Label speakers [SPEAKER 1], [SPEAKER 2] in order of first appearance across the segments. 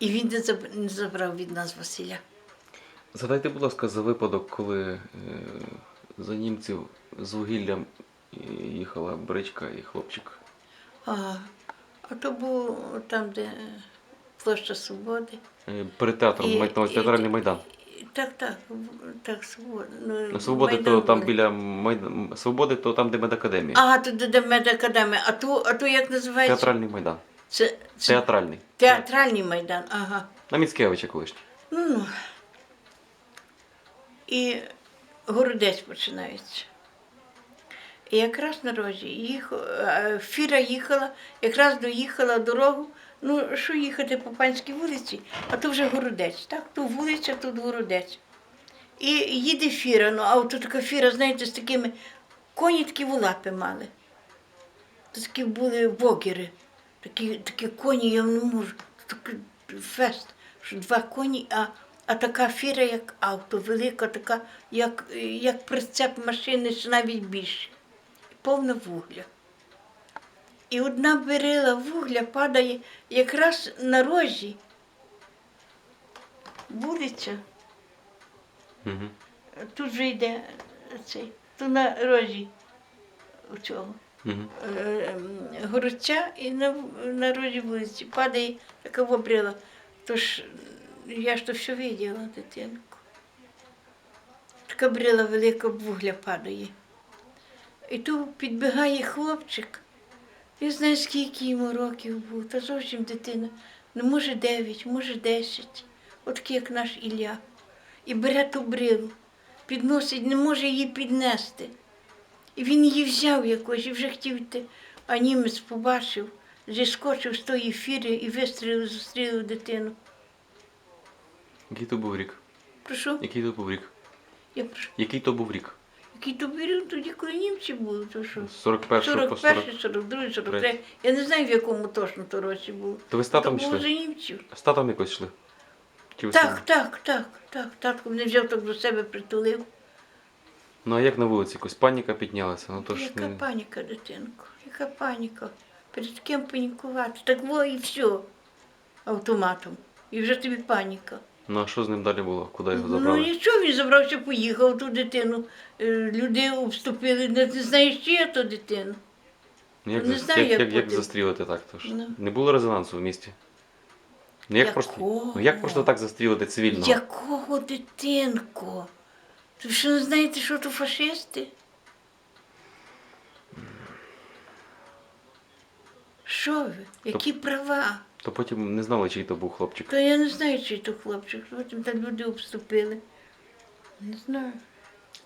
[SPEAKER 1] І він не заб- не забрав від нас Василя.
[SPEAKER 2] Згадайте, будь ласка, за випадок, коли е, за німців з вугіллям е, їхала бричка і хлопчик.
[SPEAKER 1] А, а то був там, де площа Свободи.
[SPEAKER 2] Е, Перед театром,
[SPEAKER 1] І-
[SPEAKER 2] увазі
[SPEAKER 1] і-
[SPEAKER 2] театральний майдан.
[SPEAKER 1] Так, так, так, Свобода. Ну,
[SPEAKER 2] Свободи, то там
[SPEAKER 1] були.
[SPEAKER 2] біля майдан... Свободи, то там, де медакадемія.
[SPEAKER 1] Ага, туди де медакадемія. А то, а то як називається?
[SPEAKER 2] Театральний майдан.
[SPEAKER 1] Це, це
[SPEAKER 2] Театральний.
[SPEAKER 1] театральний майдан, ага.
[SPEAKER 2] На Міцкевича колишній.
[SPEAKER 1] Ну, ну. І городець починається. І якраз на розі їх, е, фіра їхала, якраз доїхала дорогу. Ну, що їхати по панській вулиці, а то вже городець. Так, то вулиця, тут городець. І їде фіра, ну, а от така фіра, знаєте, з такими коні такі лапи мали. Такі були вогери. Такі, такі коні, я не можу. Такий фест, що два коні, а, а така фіра, як авто, велика, така, як, як прицеп машини, чи навіть більше. Повна вугля. І одна берила вугля падає якраз на рожі. Вулиця.
[SPEAKER 2] Угу.
[SPEAKER 1] Тут же йде цей, тут на рожі у цього.
[SPEAKER 2] Угу.
[SPEAKER 1] е, ем, і на, на розі вулиці падає така обрила. Тож я ж то все виділа, дитинку. Така брила велика вугля падає. І тут підбігає хлопчик. Я знаю, скільки йому років був, та зовсім дитина. Ну, може, дев'ять, може, десять. От як наш Ілля. І бере ту брилу, підносить, не може її піднести. І він її взяв якось і вже хотів йти. А німець побачив, зіскочив з тої фіри і вистрілив, застрілив дитину.
[SPEAKER 2] Який то був рік?
[SPEAKER 1] Прошу,
[SPEAKER 2] Який то був рік?
[SPEAKER 1] я прошу.
[SPEAKER 2] Який то був рік?
[SPEAKER 1] Який то беріг тоді, коли німці були, то що?
[SPEAKER 2] 41 по 40.
[SPEAKER 1] 41, 42, 43. Я не знаю, в якому точно то році було.
[SPEAKER 2] То ви з татом
[SPEAKER 1] було
[SPEAKER 2] йшли?
[SPEAKER 1] німців.
[SPEAKER 2] З татом якось йшли? Чи ви
[SPEAKER 1] Так, так, так, так. Татко мене взяв так до себе притулив.
[SPEAKER 2] Ну а як на вулиці? Якось паніка піднялася? Ну то ж
[SPEAKER 1] Яка
[SPEAKER 2] не...
[SPEAKER 1] паніка, дитинко, яка паніка. Перед ким панікувати? Так во і все автоматом. І вже тобі паніка.
[SPEAKER 2] Ну а що з ним далі було? Куди його
[SPEAKER 1] Ну
[SPEAKER 2] забрали?
[SPEAKER 1] нічого, він забрався, поїхав ту дитину. Е, Люди обступили, не, не знаєш, чи є то дитина.
[SPEAKER 2] Ну, як,
[SPEAKER 1] не знаю,
[SPEAKER 2] як,
[SPEAKER 1] як
[SPEAKER 2] як, як
[SPEAKER 1] потім.
[SPEAKER 2] застрілити так? То ж
[SPEAKER 1] Ну.
[SPEAKER 2] Не було резонансу в місті. Ну як, просто, ну, як просто так застрілити цивільного?
[SPEAKER 1] Якого дитинко? Ви що не знаєте, що то фашисти? Що ви? Які права?
[SPEAKER 2] То потім не знали, чий то був хлопчик.
[SPEAKER 1] То я не знаю, чий то хлопчик. Потім там люди обступили. Не знаю.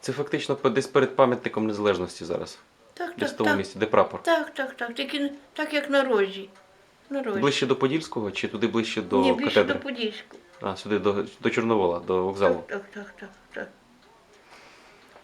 [SPEAKER 2] Це фактично десь перед пам'ятником незалежності зараз.
[SPEAKER 1] Так,
[SPEAKER 2] Десь в
[SPEAKER 1] так,
[SPEAKER 2] тому
[SPEAKER 1] так.
[SPEAKER 2] місці, де прапор.
[SPEAKER 1] Так, так, так. Тільки так, як на рожі. На рожі.
[SPEAKER 2] Ближче до Подільського чи туди ближче до
[SPEAKER 1] Ні, більше
[SPEAKER 2] катедри?
[SPEAKER 1] до Подільську.
[SPEAKER 2] А, сюди до, до Чорновола, до вокзалу.
[SPEAKER 1] Так, так, так, так, так.